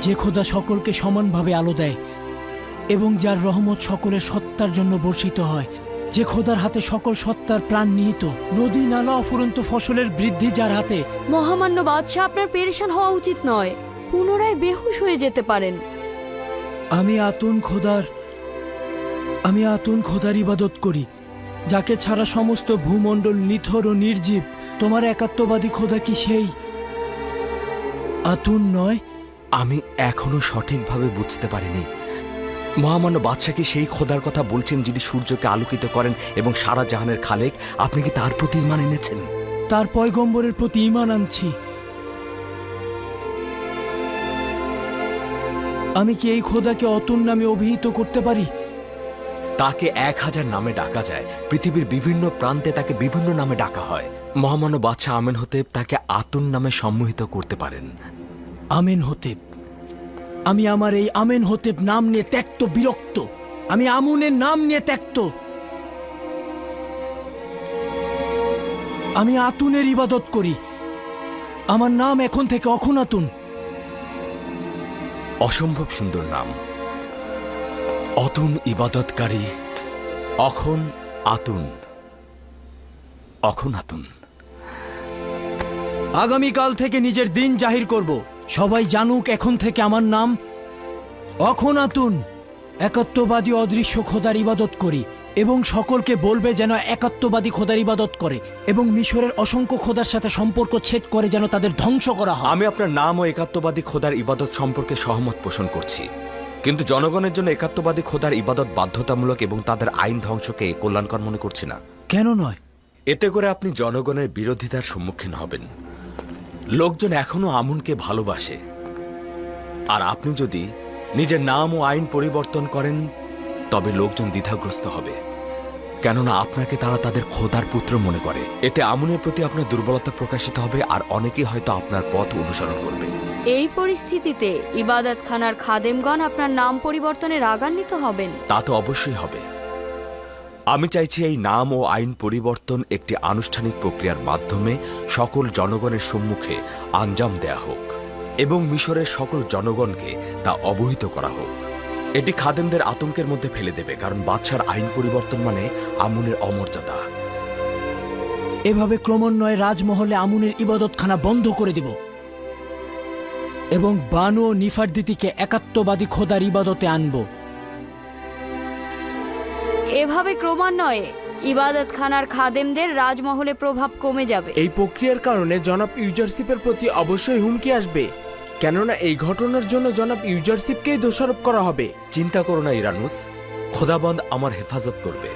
যে খোদা সকলকে সমানভাবে আলো দেয় এবং যার রহমত সকলের সত্তার জন্য বর্ষিত হয় যে খোদার হাতে সকল সত্তার প্রাণ নিহিত নদী নালা অফুরন্ত ফসলের বৃদ্ধি যার হাতে। মহামান্য বাদশাহ আপনার পেরেশান হওয়া উচিত নয় পুনরায় বেহুশ হয়ে যেতে পারেন। আমি আতুন খোদার আমি আতুন খোদার ইবাদত করি যাকে ছাড়া সমস্ত ভূমণ্ডল নিথর ও নির্জীব। তোমার একাত্মবাদী খোদা কি সেই? আতুন নয় আমি এখনও সঠিকভাবে বুঝতে পারিনি। মহামান্য বাদশাকে সেই খোদার কথা বলছেন যিনি সূর্যকে আলোকিত করেন এবং সারা জাহানের খালেক। আপনি কি তার প্রতি ইমান এনেছেন? তার পয়গম্বরের প্রতি ইমান আনছি। আমি কি এই খোদাকে অতুন নামে অভিহিত করতে পারি? তাকে এক হাজার নামে ডাকা যায়। পৃথিবীর বিভিন্ন প্রান্তে তাকে বিভিন্ন নামে ডাকা হয়। মহামান্য বাদশাহ আমেন হতে তাকে আতুন নামে সম্মোহিত করতে পারেন। আমেন হতেব। আমি আমার এই আমেন হতেব নাম নিয়ে ত্যক্ত বিরক্ত। আমি আমুনের নাম নিয়ে ত্যক্ত। আমি আতুনের ইবাদত করি। আমার নাম এখন থেকে অখুনাতুন। অসম্ভব সুন্দর নাম। অতুন ইবাদতকারী অখন আতুন। অখন আতুন আগামীকাল থেকে নিজের দিন জাহির করব। সবাই জানুক এখন থেকে আমার নাম। অখনাতুন একাত্মবাদী অদৃশ্য খোদার ইবাদত করি এবং সকলকে বলবে যেন একাত্মবাদী খোদার ইবাদত করে এবং মিশরের অসংখ্য খোদার সাথে সম্পর্ক ছেদ করে যেন তাদের ধ্বংস করা হয়। আমি আপনার নাম ও একাত্মবাদী খোদার ইবাদত সম্পর্কে সহমত পোষণ করছি। কিন্তু জনগণের জন্য একাত্মবাদী খোদার ইবাদত বাধ্যতামূলক এবং তাদের আইন ধ্বংসকে কল্যাণকর মনে করছি না। কেন নয়? এতে করে আপনি জনগণের বিরোধিতার সম্মুখীন হবেন। লোকজন এখনও আমুনকে ভালোবাসে। আর আপনি যদি নিজের নাম ও আইন পরিবর্তন করেন তবে লোকজন দ্বিধাগ্রস্ত হবে। কেননা আপনাকে তারা তাদের খোদার পুত্র মনে করে। এতে আমুনের প্রতি আপনার দুর্বলতা প্রকাশিত হবে আর অনেকেই হয়তো আপনার পথ অনুসরণ করবে। এই পরিস্থিতিতে ইবাদত খানার খাদেমগণ আপনার নাম পরিবর্তনে রাগান্বিত হবেন। তা তো অবশ্যই হবে। আমি চাইছি এই নাম ও আইন পরিবর্তন একটি আনুষ্ঠানিক প্রক্রিয়ার মাধ্যমে সকল জনগণের সম্মুখে আঞ্জাম দেয়া হোক এবং মিশরের সকল জনগণকে তা অবহিত করা হোক। এটি খাদেমদের আতঙ্কের মধ্যে ফেলে দেবে, কারণ বাদশার আইন পরিবর্তন মানে আমুনের অমর্যাদা। এভাবে ক্রমান্বয়ে রাজমহলে আমুনের ইবাদতখানা বন্ধ করে দিব এবং বানু ও নিফার নিফারদিতিকে একাত্মবাদী খোদার ইবাদতে আনব। এভাবে ক্রমান্বয়ে ইবাদত খানার খাদেমদের রাজমহলে প্রভাব কমে যাবে। এই প্রক্রিয়ার কারণে জনাব ইউজারশিপের প্রতি অবশ্যই হুমকি আসবে। কেননা এই ঘটনার জন্য জনাব ইউজারশিপকেই দোষারোপ করা হবে। চিন্তা করো না ইরানুস। খোদাবন্দ আমার হেফাজত করবে।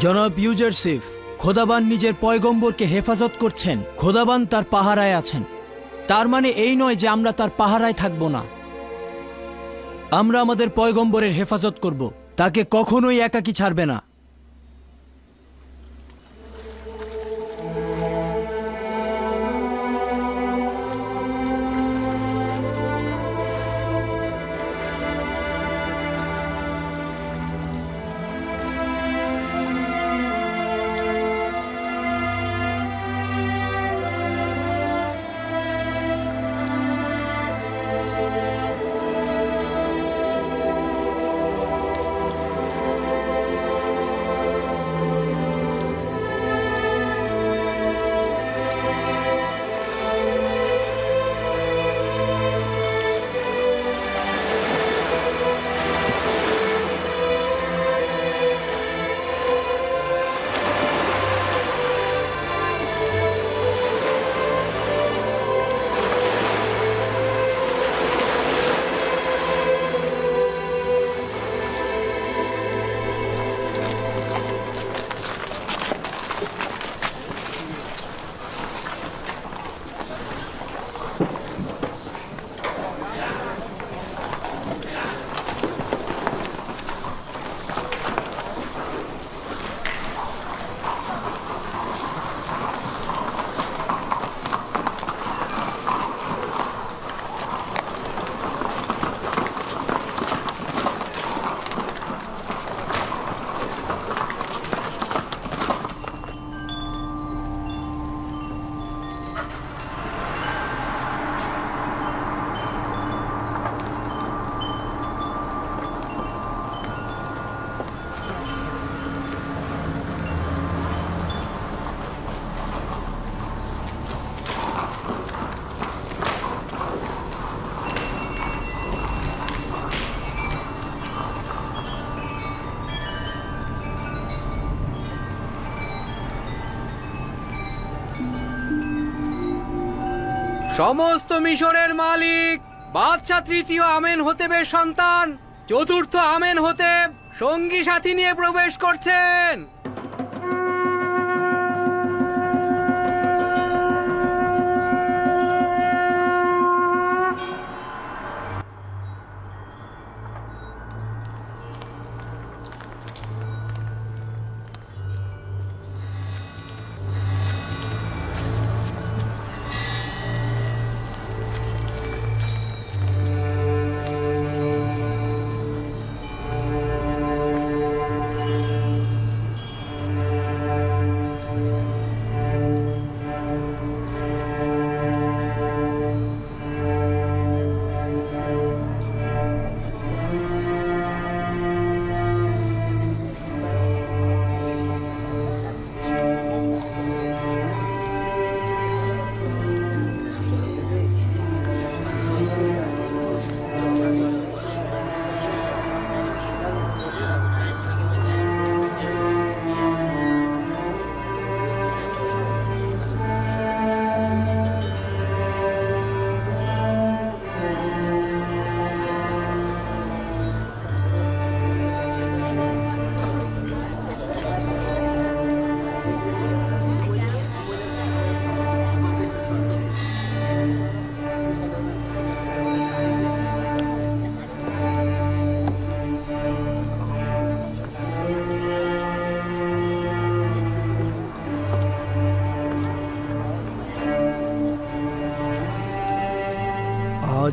জনাব ইউজারসিফ খোদাবান নিজের পয়গম্বরকে হেফাজত করছেন। খোদাবান তার পাহারায় আছেন। তার মানে এই নয় যে আমরা তার পাহারায় থাকব না। আমরা আমাদের পয়গম্বরের হেফাজত করব। তাকে কখনোই একাকি ছাড়বে না। সমস্ত মিশরের মালিক বাদশা তৃতীয় আমেন হতেবের সন্তান, চতুর্থ আমেন হতে সঙ্গী সাথী নিয়ে প্রবেশ করছেন।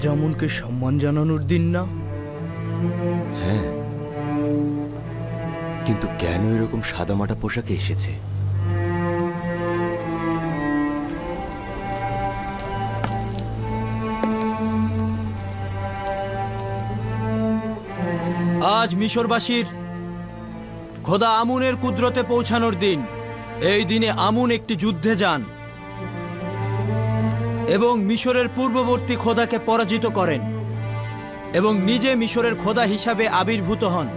আজ আমনকে সম্মান জানানোর দিন না। হ্যাঁ। কিন্তু কেন এরকম সাদামাটা পোশাকে এসেছে? আজ মিশরবাসীর খোদা আমুনের কুদরতে পৌঁছানোর দিন। এই দিনে আমুন একটি যুদ্ধে যান। এবং মিশরের পূর্ববর্তী খোদাকে পরাজিত করেন এবং নিজে মিশরের খোদা হিসাবে আবির্ভূত হন।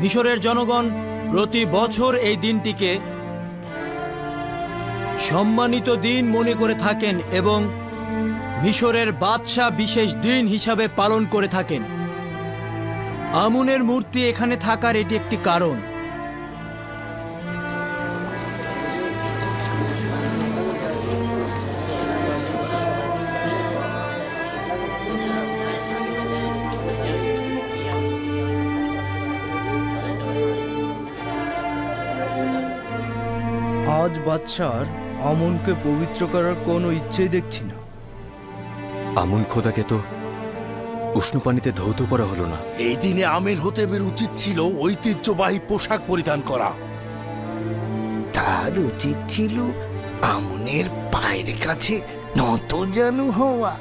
মিশরের জনগণ প্রতি বছর এই দিনটিকে সম্মানিত দিন মনে করে থাকেন এবং মিশরের বাদশাহ বিশেষ দিন হিসাবে পালন করে থাকেন। আমুনের মূর্তি এখানে থাকার এটি একটি কারণ। আজ বাদশার আমনকে পবিত্র করার কোনো ইচ্ছেই দেখছি না। আমন খোদাকে তো উষ্ণ পানিতে ধৌত করা হলো না। এই দিনে আমের হতেবের উচিত ছিল ঐতিহ্যবাহী পোশাক পরিধান করা। তার উচিত ছিল আমনের পায়ের কাছে নত জানু হওয়া।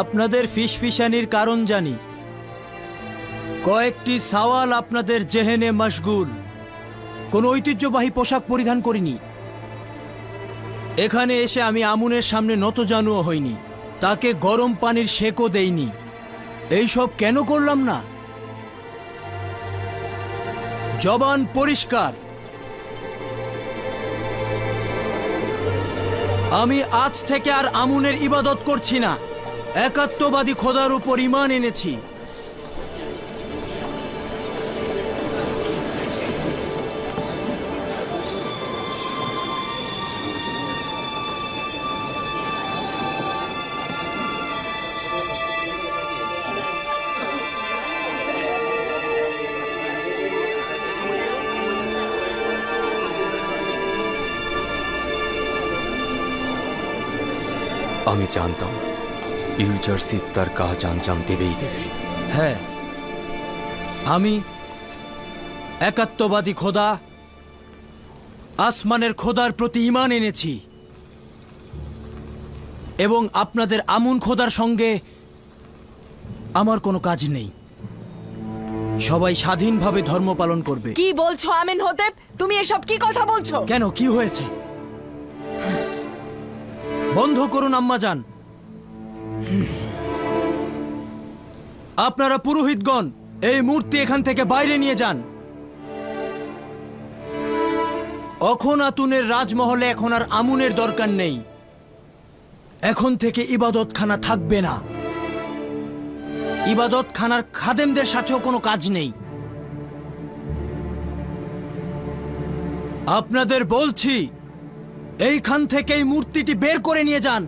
আপনাদের ফিসফিসানির কারণ জানি। কয়েকটি সওয়াল আপনাদের জেহেনে মশগুল। কোনো ঐতিহ্যবাহী পোশাক পরিধান করিনি। এখানে এসে আমি আমুনের সামনে নতজানুও হইনি। তাকে গরম পানির শেকও দেইনি। এইসব কেন করলাম না? জবান পরিষ্কার। আমি আজ থেকে আর আমুনের ইবাদত করছি না। একাত্মবাদী খোদার উপর ইমান এনেছি। আমি জানতাম ইউজারসিফ তার কাজ আঞ্জাম দেবেই দেবে। হ্যাঁ আমি একাত্মবাদী খোদা আসমানের খোদার প্রতি ইমান এনেছি এবং আপনাদের আমুন খোদার সঙ্গে আমার কোনো কাজ নেই। সবাই স্বাধীনভাবে ধর্ম পালন করবে। কি বলছো আমিন হতে তুমি এসব কি কথা বলছো? কেন কি হয়েছে? বন্ধ করুন, আম্মা যান। আপনারা পুরোহিতগণ, এই মূর্তি এখান থেকে বাইরে নিয়ে যান। অখন আতুনের রাজমহলে এখন আর আমুনের দরকার নেই। এখন থেকে ইবাদতখানা থাকবে না। ইবাদতখানার খাদেমদের সাথেও কোনো কাজ নেই। আপনাদের বলছি এইখান থেকে এই মূর্তিটি বের করে নিয়ে যান।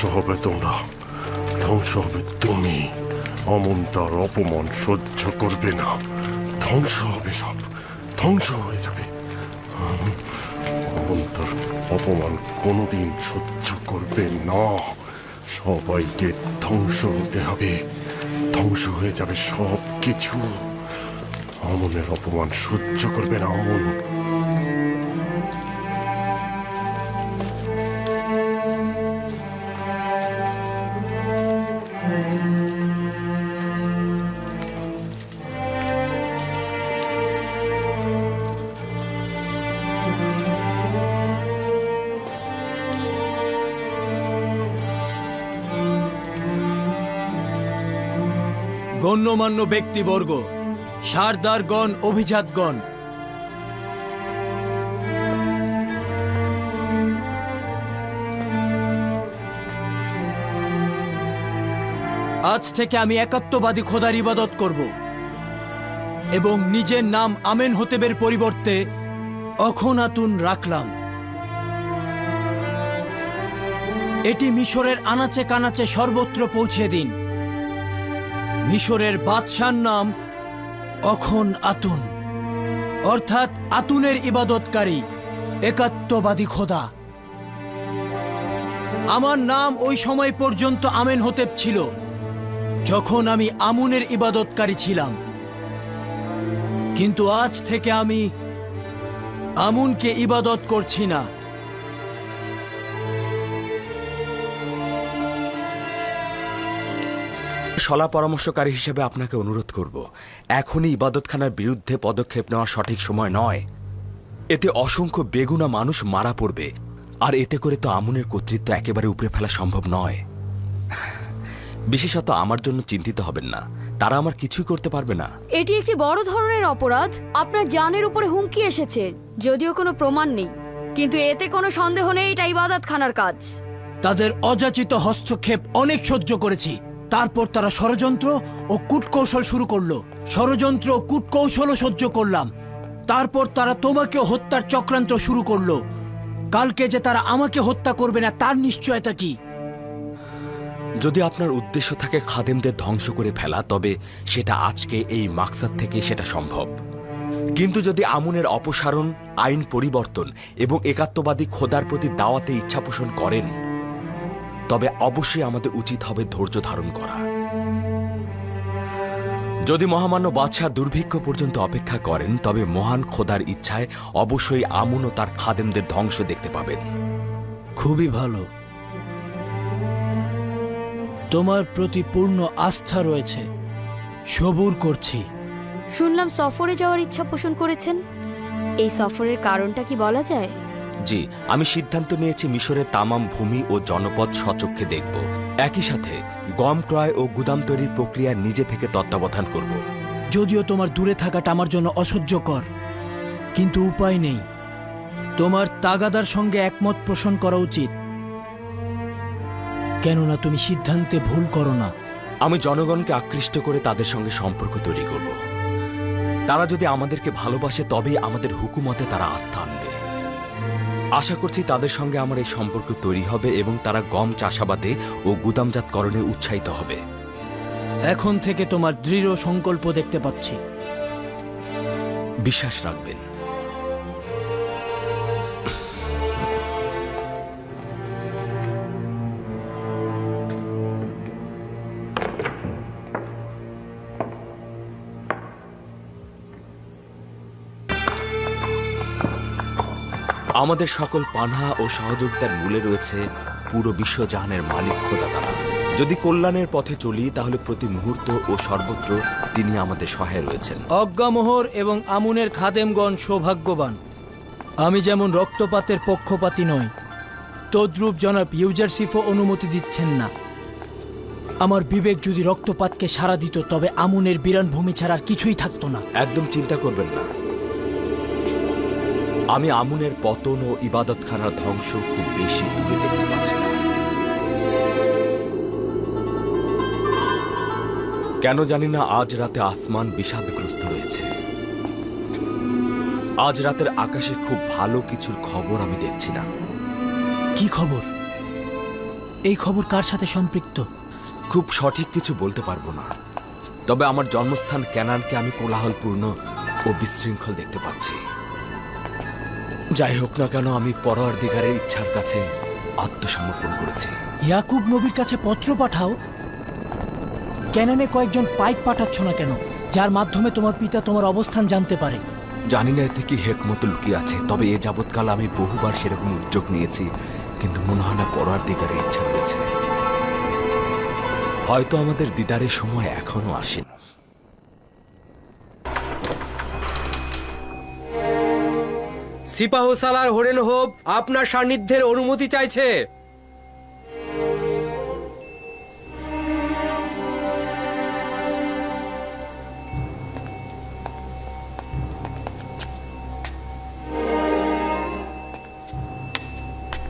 ধ্বংস হবে তোমরা। ধ্বংস হবে তুমি। অমন তার অপমান সহ্য করবে না। ধ্বংস হবে সব। ধ্বংস হয়ে যাবে। অমন তার অপমান কোনোদিন সহ্য করবে না। সবাইকে ধ্বংস হতে হবে। ধ্বংস হয়ে যাবে সব কিছু অমনের অপমান সহ্য করবে না অমন। গণ্যমান্য ব্যক্তিবর্গ, সারদারগণ, অভিজাতগণ। আজ থেকে আমি একাত্মবাদী খোদার ইবাদত করব এবং নিজের নাম আমেন হতেবের পরিবর্তে অখনাতুন রাখলাম। এটি মিশরের আনাচে কানাচে সর্বত্র পৌঁছে দিন। মিশরের বাদশার নাম অখন আতুন। অর্থাৎ আতুনের ইবাদতকারী, একাত্মবাদী খোদা। আমার নাম ওই সময় পর্যন্ত আমেন হতেব ছিল, যখন আমি আমুনের ইবাদতকারী ছিলাম। কিন্তু আজ থেকে আমি আমুনকে ইবাদত করছি না। সলা পরামর্শকারী হিসেবে আপনাকে অনুরোধ করব এখনই ইবাদতখানার বিরুদ্ধে পদক্ষেপ নেওয়া সঠিক সময় নয়। এতে অসংখ্য বেগুনা মানুষ মারা পড়বে আর এতে করে তো আমুনের কর্তৃত্ব একেবারে উপরে ফেলা সম্ভব নয়। বিশেষত আমার জন্য চিন্তিত হবেন না তারা আমার কিছুই করতে পারবে না। এটি একটি বড় ধরনের অপরাধ আপনার জানের উপরে হুমকি এসেছে যদিও কোনো প্রমাণ নেই। কিন্তু এতে কোনো সন্দেহ নেই এটা ইবাদত খানার কাজ। তাদের অযাচিত হস্তক্ষেপ অনেক সহ্য করেছি। তারপর তারা ষড়যন্ত্র ও কূটকৌশল শুরু করল। ষড়যন্ত্র ও কূটকৌশলও সহ্য করলাম। তারপর তারা তোমাকে হত্যার চক্রান্ত শুরু করল। কালকে যে তারা আমাকে হত্যা করবে না, তার নিশ্চয়তা কি? যদি আপনার উদ্দেশ্য থাকে খাদেমদের ধ্বংস করে ফেলা, তবে সেটা আজকে এই মাকসাদ থেকে সেটা সম্ভব। কিন্তু যদি আমুনের অপসারণ, আইন পরিবর্তন এবং একাত্মবাদী খোদার প্রতি দাওয়াতে ইচ্ছা পোষণ করেন তবে অবশ্যই আমাদের উচিত হবে ধৈর্য ধারণ করা। যদি মহামান্য বাদশাহ দুর্ভিক্ষ পর্যন্ত অপেক্ষা করেন তবে মহান খোদার ইচ্ছায় অবশ্যই আমুন ও তার খাদেমদের ধ্বংস দেখতে পাবেন। খুবই ভালো। তোমার প্রতি পূর্ণ আস্থা রয়েছে। সবুর করছি। শুনলাম সফরে যাওয়ার ইচ্ছা পোষণ করেছেন। এই সফরের কারণটা কি বলা যায়? জি আমি সিদ্ধান্ত নিয়েছি মিশরের তামাম ভূমি ও জনপদ সচক্ষে দেখব। একই সাথে গম ক্রয় ও গুদাম তৈরির প্রক্রিয়া নিজে থেকে তত্ত্বাবধান করব। যদিও তোমার দূরে থাকাটা আমার জন্য অসহ্যকর কিন্তু উপায় নেই। তোমার তাগাদার সঙ্গে একমত পোষণ করা উচিত। কেননা তুমি সিদ্ধান্তে ভুল করো না। আমি জনগণকে আকৃষ্ট করে তাদের সঙ্গে সম্পর্ক তৈরি করব। তারা যদি আমাদেরকে ভালোবাসে তবেই আমাদের হুকুমতে তারা আস্থা আনবে। আশা করছি তাদের সঙ্গে আমার এই সম্পর্ক তৈরি হবে এবং তারা গম চাষাবাদে ও গুদামজাতকরণে উৎসাহিত হবে। এখন থেকে তোমার দৃঢ় সংকল্প দেখতে পাচ্ছি। বিশ্বাস রাখবেন। আমাদের সকল পানা ও সহযোগিতার মূলে রয়েছে পুরো বিশ্বজাহানের মালিক খোদা তারা যদি কল্যাণের পথে চলি তাহলে প্রতি মুহূর্ত ও সর্বত্র তিনি আমাদের সহায় রয়েছেন। অজ্ঞামোহর এবং আমুনের খাদেমগণ সৌভাগ্যবান। আমি যেমন রক্তপাতের পক্ষপাতি নই তদ্রূপ জনাব ইউজারসিফও অনুমতি দিচ্ছেন না। আমার বিবেক যদি রক্তপাতকে সাড়া দিত তবে আমুনের বিরান ভূমি ছাড়া আর কিছুই থাকতো না। একদম চিন্তা করবেন না। আমি আমুনের পতন ও ইবাদতখানার ধ্বংস খুব বেশি দূরে দেখতে পাচ্ছি না। কেন জানি না আজ রাতে আসমান বিষাদগ্রস্ত রয়েছে। আজ রাতের আকাশে খুব ভালো কিছুর খবর আমি দেখছি না। কি খবর? এই খবর কার সাথে সম্পৃক্ত? খুব সঠিক কিছু বলতে পারব না। তবে আমার জন্মস্থান ক্যানানকে আমি কোলাহলপূর্ণ ও বিশৃঙ্খল দেখতে পাচ্ছি। যাই হোক না কেন আমি পরোয়ার দিগারের ইচ্ছার কাছে আত্মসমর্পণ করেছি। ইয়াকুব নবীর কাছে পত্র পাঠাও। ক্যানানে কয়েকজন পাইক পাঠাচ্ছ না কেন যার মাধ্যমে তোমার পিতা তোমার অবস্থান জানতে পারে। জানি না এতে কি হেকমত লুকিয়ে আছে তবে এ যাবৎকাল আমি বহুবার সেরকম উদ্যোগ নিয়েছি কিন্তু মনে হয় না পরোয়ার দিগারের ইচ্ছা রয়েছে। হয়তো আমাদের দিদারের সময় এখনও আসেনি। সিপাহ সালার হরেন হোপ আপনার সান্নিধ্যের অনুমতি চাইছে।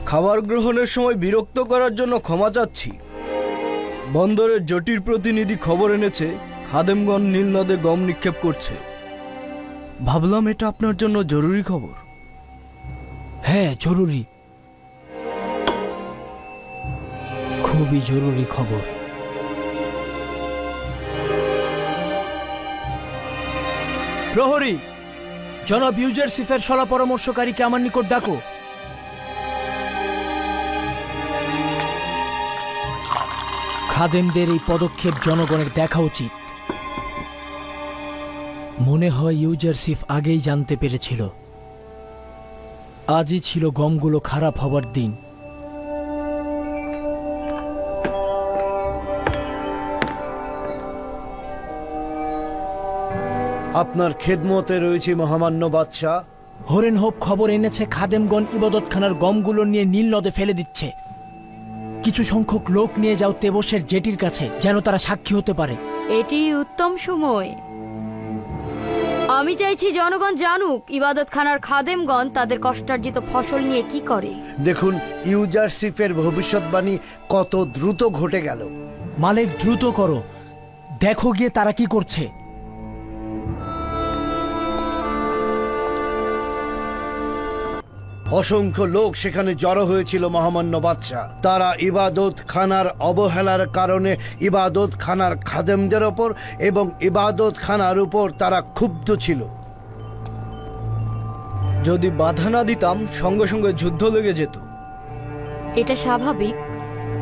খাবার গ্রহণের সময় বিরক্ত করার জন্য ক্ষমা চাচ্ছি। বন্দরের জটির প্রতিনিধি খবর এনেছে খাদেমগঞ্জ নীল নদে গম নিক্ষেপ করছে। ভাবলাম এটা আপনার জন্য জরুরি খবর। হ্যাঁ জরুরি। খুবই জরুরি খবর। প্রহরী, জনাব ইউজারসিফের সলা পরামর্শকারীকে আমার নিকট ডাকো। খাদেমদের এই পদক্ষেপ জনগণের দেখা উচিত। মনে হয় ইউজারসিফ আগেই জানতে পেরেছিল। আজই ছিল গমগুলো খারাপ হবার দিন। আপনার খেদমতে রয়েছে মহামান্য বাদশাহ। হরেন হোপ খবর এনেছে খাদেমগণ ইবাদতখানার গমগুলো নিয়ে নীল নদে ফেলে দিচ্ছে। কিছু সংখ্যক লোক নিয়ে যাও তেবসের জেটির কাছে যেন তারা সাক্ষী হতে পারে। এটি উত্তম সময়। আমি চাইছি জনগণ জানুক ইবাদত খানার খাদেমগণ তাদের কষ্টার্জিত ফসল নিয়ে কি করে। দেখুন ইউজারশিপের ভবিষ্যৎবাণী কত দ্রুত ঘটে গেল। মালিক দ্রুত করো। দেখো গিয়ে তারা কি করছে। অসংখ্য লোক সেখানে জড়ো হয়েছিল মহামান্য বাদশাহ। তারা ইবাদত খানার অবহেলার কারণে ইবাদত খানার খাদেমদের ওপর এবং ইবাদত খানার উপর তারা ক্ষুব্ধ ছিল। যদি বাধা না দিতাম সঙ্গে সঙ্গে যুদ্ধ লেগে যেত। এটা স্বাভাবিক।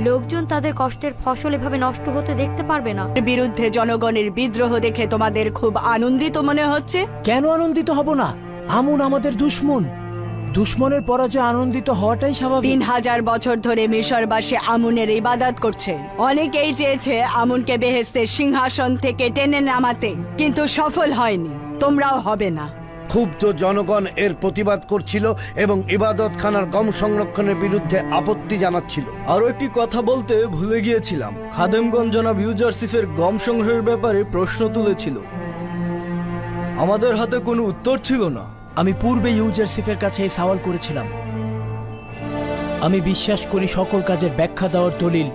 লোকজন তাদের কষ্টের ফসল এভাবে নষ্ট হতে দেখতে পারবে না। বিরুদ্ধে জনগণের বিদ্রোহ দেখে তোমাদের খুব আনন্দিত মনে হচ্ছে? কেন আনন্দিত হব না? আমুন আমাদের দুশ্মন। দুশ্মনের পরাজয় আনন্দিত হওয়াটাই স্বাভাবিক। তিন হাজার বছর ধরে মিশরবাসী আমুনের ইবাদত করছে। অনেকেই চেয়েছে আমুনকে বেহেস্তের সিংহাসন থেকে টেনে নামাতে কিন্তু সফল হয়নি। তোমরাও হবে না। ক্ষুব্ধ জনগণ এর প্রতিবাদ করছিল এবং ইবাদত খানার গম সংরক্ষণের বিরুদ্ধে আপত্তি জানাচ্ছিল। আরও একটি কথা বলতে ভুলে গিয়েছিলাম। খাদেমগঞ্জ জনাব ইউজারসিফের গম সংগ্রহের ব্যাপারে প্রশ্ন তুলেছিল। আমাদের হাতে কোনো উত্তর ছিল না। আমি পূর্বে ইউজারসিফের কাছে এই সওয়াল করেছিলাম। আমি বিশ্বাস করি সকল কাজের ব্যাখ্যা দেওয়ার দলিল